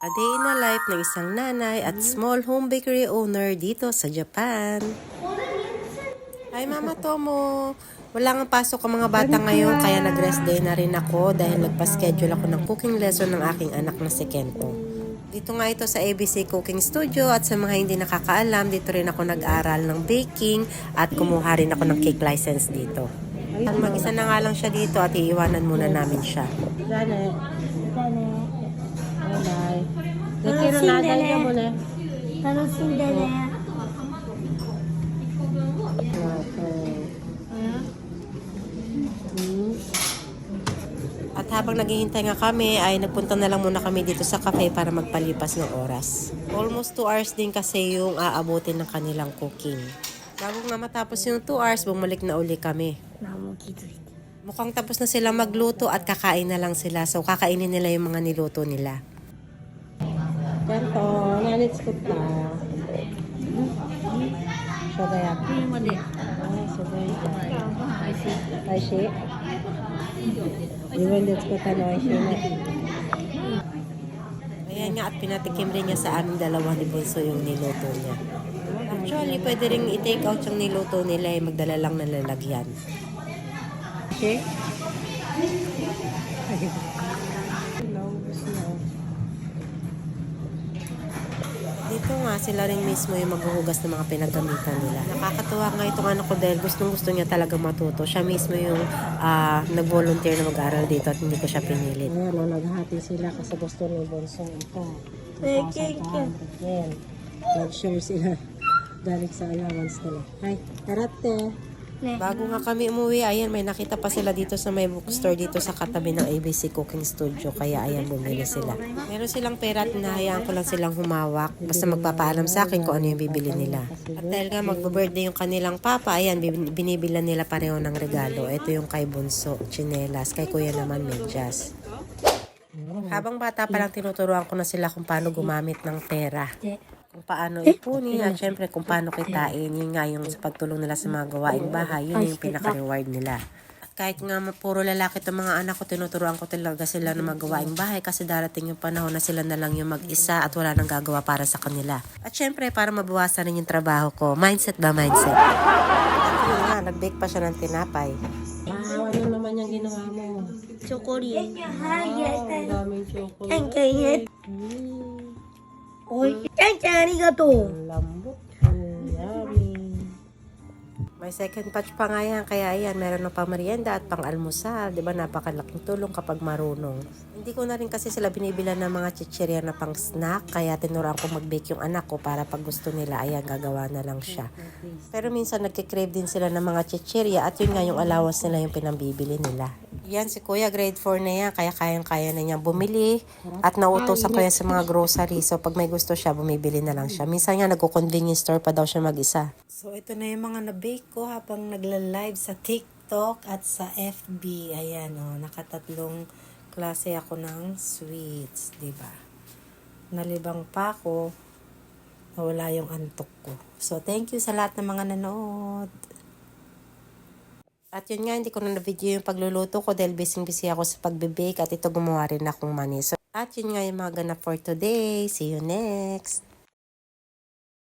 A day in a life ng isang nanay at small home bakery owner dito sa Japan. Ay, Mama Tomo. Wala nga pasok ang mga bata ngayon kaya nag-rest day na rin ako dahil nagpa-schedule ako ng cooking lesson ng aking anak na si Kento. Dito nga ito sa ABC Cooking Studio at sa mga hindi nakakaalam, dito rin ako nag-aral ng baking at kumuha rin ako ng cake license dito. Mag-isa na nga lang siya dito at iiwanan muna namin siya. 나달려 보내. 나도 순대네. At habang naghihintay nga kami ay nagpunta na lang muna kami dito sa cafe para magpalipas ng oras. Almost 2 hours din kasi yung aabutin ng kanilang cooking. Bago nga matapos yung 2 hours, bumalik na uli kami. Mukhang tapos na sila magluto at kakain na lang sila. So kakainin nila yung mga niluto nila. Ganito, nanitscoop na. Sodaya. Ay, sodaya. Aishi. Iwan nitscoop na Aishi na. Ayan nga at pinatikim rin niya sa aming dalawa ni Bunso yung niluto niya. Actually, pwede rin i-take out yung niluto nila eh, magdala lang ng lalagyan. Okay? Sila rin mismo yung maghuhugas ng mga pinagamitan nila. Nakakatuwa nga itong anak ko dahil gustong gusto niya talaga matuto. Siya mismo yung ah, nag-volunteer na mag-aral dito at hindi ko siya pinilit. Ayan, oh, naghati sila kasi gusto ni Bonsong ito. Eh, cake. 2,500 yen. Nag-share sila. Galing sa allowance nila. Karate. ね。Bago nga kami umuwi, ayan, may nakita pa sila dito sa may bookstore dito sa katabi ng ABC Cooking Studio. Kaya ayan, bumili sila. Meron silang pera at nahayaan ko lang silang humawak. Basta magpapaalam sa akin kung ano yung bibili nila. At dahil nga magbe-birthday yung kanilang papa, ayan, bin- binibilan nila pareho ng regalo. Ito yung kay Bunso, chinelas. Kay Kuya naman, medyas. Habang bata pa lang tinuturuan ko na sila kung paano gumamit ng pera kung paano eh, ipunin at syempre kung paano kitain. Yun nga yung sa pagtulong nila sa mga mm. gawaing bahay, yun yung pinaka-reward nila kahit nga puro lalaki itong mga anak ko, tinuturuan ko talaga sila ng magawaing mm. bahay kasi darating yung panahon na sila na lang yung mag-isa at wala nang gagawa para sa kanila. At syempre, para mabawasan rin yung trabaho ko, mindset ba mindset? At yun nga, nag-bake pa siya ng tinapay. Wow, ano naman yung ginawa mo? Chocolate. Wow, ang daming chocolate. Ang kayet. Mm. Oy, thank you, arigato. Lambot. Yummy. May second batch pa nga yan, kaya yan, meron na pa merienda at pang almusal. Di ba, napakalaking tulong kapag marunong. Hindi ko na rin kasi sila binibila ng mga chichirya na pang snack, kaya tinuruan ko mag-bake yung anak ko para pag gusto nila, ayan, gagawa na lang siya. Pero minsan nagkikrave din sila ng mga chichirya at yun nga yung allowance nila yung pinambibili nila. Yan, si Kuya grade 4 na yan, kaya kayang-kaya na niya bumili at nautosan ko yan sa mga grocery. So pag may gusto siya, bumibili na lang siya. Minsan nga nagko-convenience store pa daw siya mag-isa. So ito na yung mga na-bake ko habang nagla-live sa TikTok at sa FB. Ayan oh, nakatatlong klase ako ng sweets, 'di ba? Nalibang pa ako, nawala yung antok ko. So thank you sa lahat ng mga nanood. At yun nga, hindi ko na na-video yung pagluluto ko dahil busy-busy ako sa pagbe-bake at ito gumawa rin akong mani. So, at yun nga yung mga ganap for today. See you next!